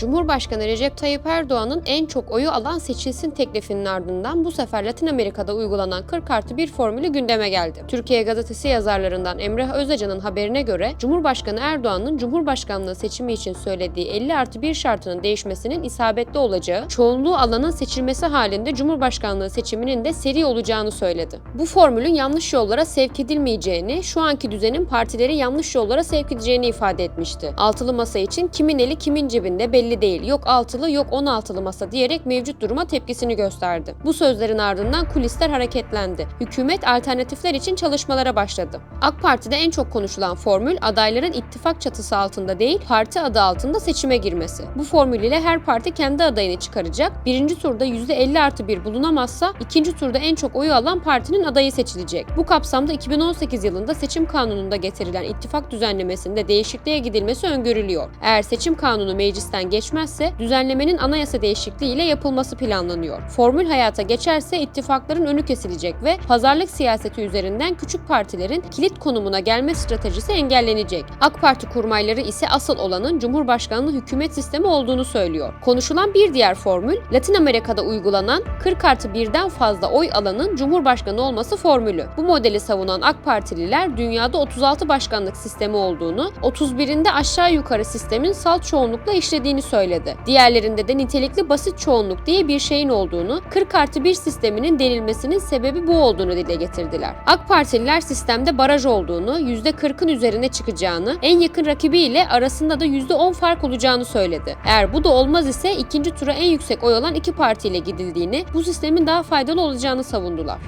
Cumhurbaşkanı Recep Tayyip Erdoğan'ın en çok oyu alan seçilsin teklifinin ardından bu sefer Latin Amerika'da uygulanan 40 artı 1 formülü gündeme geldi. Türkiye Gazetesi yazarlarından Emrah Özacan'ın haberine göre Cumhurbaşkanı Erdoğan'ın Cumhurbaşkanlığı seçimi için söylediği 50 artı 1 şartının değişmesinin isabetli olacağı, çoğunluğu alanın seçilmesi halinde Cumhurbaşkanlığı seçiminin de seri olacağını söyledi. Bu formülün yanlış yollara sevk edilmeyeceğini, şu anki düzenin partileri yanlış yollara sevk edeceğini ifade etmişti. Altılı masa için kimin eli kimin cebinde belli değil. Yok altılı yok 16'lı masa diyerek mevcut duruma tepkisini gösterdi. Bu sözlerin ardından kulisler hareketlendi. Hükümet alternatifler için çalışmalara başladı. AK Parti'de en çok konuşulan formül adayların ittifak çatısı altında değil, parti adı altında seçime girmesi. Bu formül ile her parti kendi adayını çıkaracak. Birinci turda %50 artı 1 bulunamazsa ikinci turda en çok oyu alan partinin adayı seçilecek. Bu kapsamda 2018 yılında seçim kanununda getirilen ittifak düzenlemesinde değişikliğe gidilmesi öngörülüyor. Eğer seçim kanunu meclisten geçmezse düzenlemenin anayasa değişikliği ile yapılması planlanıyor. Formül hayata geçerse ittifakların önü kesilecek ve pazarlık siyaseti üzerinden küçük partilerin kilit konumuna gelme stratejisi engellenecek. AK Parti kurmayları ise asıl olanın Cumhurbaşkanlığı hükümet sistemi olduğunu söylüyor. Konuşulan bir diğer formül Latin Amerika'da uygulanan 40 artı birden fazla oy alanın Cumhurbaşkanı olması formülü. Bu modeli savunan AK Partililer dünyada 36 başkanlık sistemi olduğunu, 31'inde aşağı yukarı sistemin salt çoğunlukla işlediğini söyledi. Diğerlerinde de nitelikli basit çoğunluk diye bir şeyin olduğunu, 40 artı 1 sisteminin denilmesinin sebebi bu olduğunu dile getirdiler. AK Partililer sistemde baraj olduğunu, %40'ın üzerine çıkacağını, en yakın rakibiyle arasında da %10 fark olacağını söyledi. Eğer bu da olmaz ise ikinci tura en yüksek oy alan iki partiyle gidildiğini, bu sistemin daha faydalı olacağını savundular.